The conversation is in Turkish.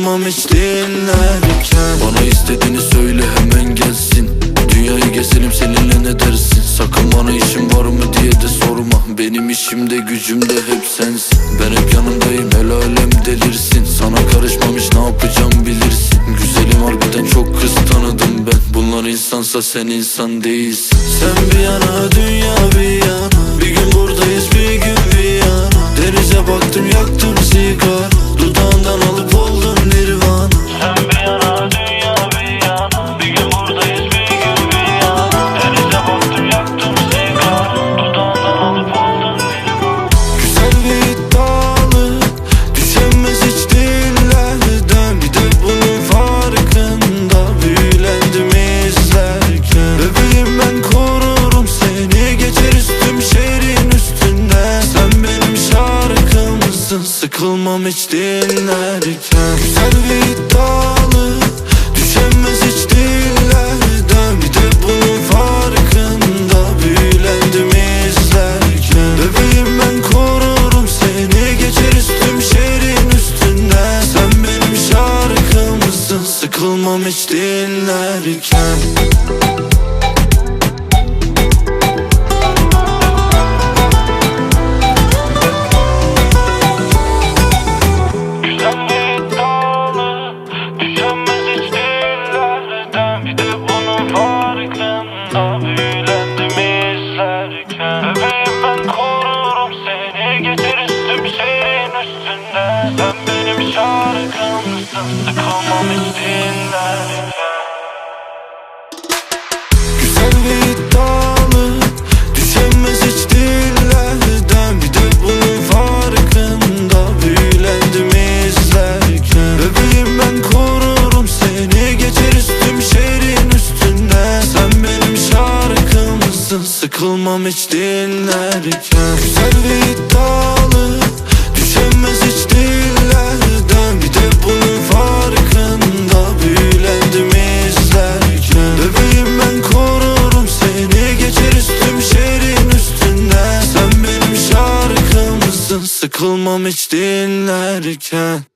Durmam hiç dinlerken. Bana istediğini söyle hemen gelsin. Dünyayı gezelim seninle ne dersin? Sakın bana işim var mı diye de sorma. Benim işimde gücümde hep sensin. Ben hep yanındayım el alem delirsin. Sana karışmamış ne yapacağım bilirsin. Güzelim harbiden çok kız tanıdım ben. Bunlar insansa sen insan değilsin. Sen bir yana dünya bir şarkımsın Sıkılmam hiç dinlerken. Güzel bir iddialı Düşenmez hiç dillerden. Bir de bunun farkında Büyülendim izlerken. Bebeğim ben korurum seni Geçer üstüm şehrin üstünden Sen benim şarkımsın Sıkılmam hiç dinlerken farkında Büyülendim izlerken ben korurum seni. Geçer üstüm şehrin üstünde Sen benim şarkımsın. Sıkılmam hiç Sıkılmam hiç dinlerken. Güzel ve iddialı Düşenmez hiç dillerden. Bir de bunun farkında Büyülendim izlerken. Bebeğim ben korurum seni Geçer üstüm şehrin üstünden Sen benim şarkımsın Sıkılmam hiç dinlerken